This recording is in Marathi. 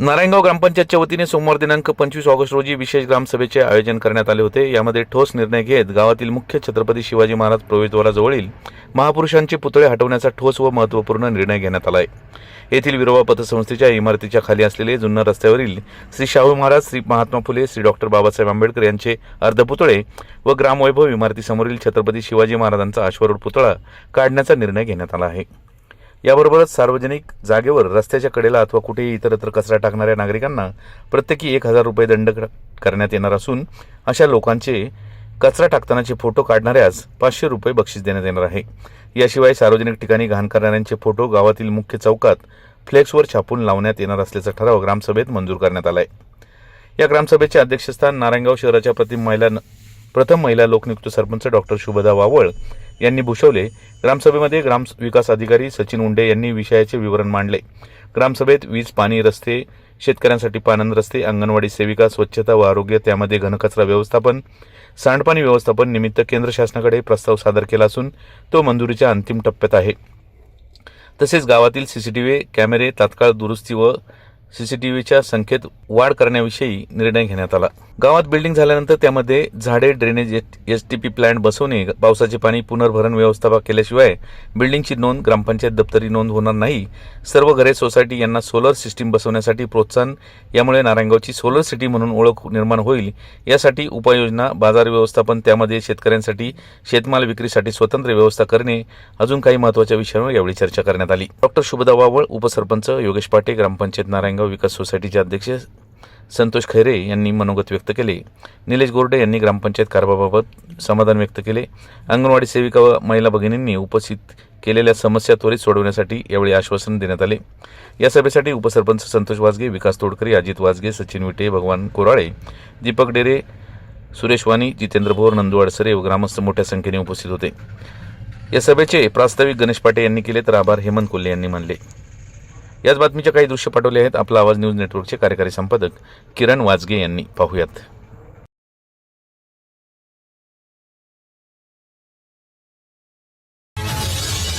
नारायणगाव ग्रामपंचायतच्या वतीने सोमवार दिनांक पंचवीस ऑगस्ट रोजी विशेष ग्रामसभेचे आयोजन करण्यात आले होते. यामध्ये ठोस निर्णय घेत गावातील मुख्य छत्रपती शिवाजी महाराज प्रवेशद्वाराजवळील महापुरुषांचे पुतळे हटवण्याचा ठोस व महत्त्वपूर्ण निर्णय घेण्यात आला आहे येथील विरोबा पतसंस्थेच्या इमारतीच्या खाली असलेले जुन्नर रस्त्यावरील श्री शाहू महाराज श्री महात्मा फुले श्री डॉक्टर बाबासाहेब आंबेडकर यांचे अर्धपुतळे व ग्रामवैभव इमारतीसमोरील छत्रपती शिवाजी महाराजांचा अश्वरूढ पुतळा काढण्याचा निर्णय घेण्यात आला आहे. याबरोबरच सार्वजनिक जागेवर रस्त्याच्या कडेला अथवा कुठेही इतरत्र कचरा टाकणाऱ्या नागरिकांना प्रत्येकी एक हजार रुपये दंड करण्यात येणार असून अशा लोकांचे कचरा टाकतानाचे फोटो काढणाऱ्यास पाचशे रुपये बक्षीस देण्यात येणार आहे. याशिवाय सार्वजनिक ठिकाणी घाण करणाऱ्यांचे फोटो गावातील मुख्य चौकात फ्लेक्सवर छापून लावण्यात येणार असल्याचा ठराव ग्रामसभेत मंजूर करण्यात आला आहे या ग्रामसभेचे अध्यक्षस्थान नारायणगाव शहराच्या प्रथम महिला प्रथम महिला लोकनियुक्त सरपंच डॉक्टर शुभदा वावळ यांनी भूषवले. ग्रामसभेमध्ये ग्राम विकास अधिकारी सचिन उंडे यांनी विषयाचे विवरण मांडले. ग्रामसभेत वीज पाणी रस्ते शेतकऱ्यांसाठी पानंद रस्ते अंगणवाडी सेविका स्वच्छता व आरोग्य त्यामध्ये घनकचरा व्यवस्थापन सांडपाणी व्यवस्थापन निमित्त केंद्र शासनाकडे प्रस्ताव सादर केला असून तो मंजुरीच्या अंतिम टप्प्यात आहे. तसेच गावातील सीसीटीव्ही कॅमेरे तात्काळ दुरुस्ती व सीसीटीव्हीच्या संख्येत वाढ करण्याविषयी निर्णय घेण्यात आला. गावात बिल्डिंग झाल्यानंतर त्यामध्ये झाडे drainage S T P plant बसवणे पावसाचे पाणी पुनर्भरण व्यवस्थापन केल्याशिवाय बिल्डिंगची नोंद ग्रामपंचायत दप्तरी नोंद होणार नाही. सर्व घरे सोसायटी यांना सोलर सिस्टीम बसवण्यासाठी प्रोत्साहन यामुळे नारायणगावची सोलर सिटी म्हणून ओळख निर्माण होईल. यासाठी उपाययोजना बाजार व्यवस्थापन त्यामध्ये शेतकऱ्यांसाठी शेतमाल विक्रीसाठी स्वतंत्र व्यवस्था करणे अजून काही महत्त्वाच्या विषयांवर यावेळी चर्चा करण्यात आली. डॉक्टर शुभदा वावळ उपसरपंच योगेश पाटे ग्रामपंचायत नारायणगाव विकास सोसायटीचे अध्यक्ष संतोष खैरे यांनी मनोगत व्यक्त केले. निलेश गोरडे यांनी ग्रामपंचायत कारभाराबाबत समाधान व्यक्त केले. अंगणवाडी सेविका व महिला भगिनींनी उपस्थित केलेल्या समस्या त्वरित सोडवण्यासाठी यावेळी आश्वासन देण्यात आले. या सभेसाठी उपसरपंच संतोष वाजगे विकास तोडकरी अजित वाजगे सचिन विटे भगवान कोराळे दीपक डेरे सुरेश वाणी जितेंद्र भोर नंदू अडसरे व ग्रामस्थ मोठ्या संख्येने उपस्थित होते. या सभेचे प्रास्ताविक गणेश पाटे यांनी केले तर आभार हेमंत कोल्हे यांनी मानले. याच बातमीच्या काही दृश्य पाठवले आहेत. आपला आवाज न्यूज नेटवर्कचे कार्यकारी संपादक किरण वाजगे यांनी. पाहूयात.